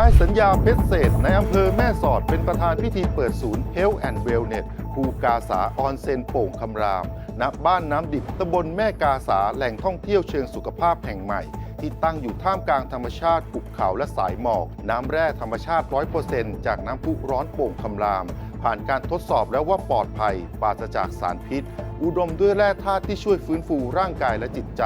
นายสัญญาเพชรเศษในอำเภอแม่สอดเป็นประธานพิธีเปิดศูนย์ Health and Wellness ภูกาสาออนเซนโป่งคำราม ณ บ้านน้ำดิบตำบลแม่กาสาแหล่งท่องเที่ยวเชิงสุขภาพแห่งใหม่ ที่ตั้งอยู่ท่ามกลางธรรมชาติภูเขาและสายหมอก น้ำแร่ธรรมชาติ 100%จากน้ำพุร้อนโป่งคำราม ผ่านการทดสอบแล้วว่าปลอดภัยปราศจากสารพิษ อุดมด้วยแร่ธาตุที่ช่วยฟื้นฟูร่างกายและจิตใจ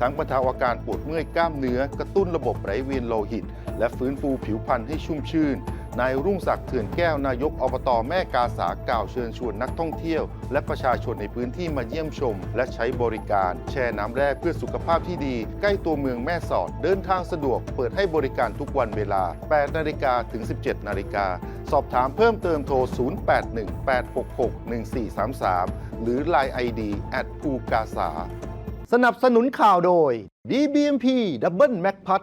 ทั้งบรรเทาอาการปวดเมื่อยกล้ามเนื้อ กระตุ้นระบบไหลเวียนโลหิต และฟื้นฟูผิวพรรณให้ชุ่มชื่น นายรุ่งศักดิ์เถื่อนแก้วนายกอบตแม่กาสากล่าวเชิญชวนนักท่องเที่ยว และประชาชนในพื้นที่มาเยี่ยมชม และใช้บริการ แช่น้ำแร่เพื่อสุขภาพที่ดี ใกล้ตัวเมืองแม่สอด เดินทางสะดวก เปิดให้บริการทุกวันเวลา 8 นาฬิกาถึง 17 นาฬิกา สอบถามเพิ่มเติมโทร 0818661433 หรือ Line ID แอดภูกาสาสนับสนุนข่าวโดย DBMP Double Mac p a t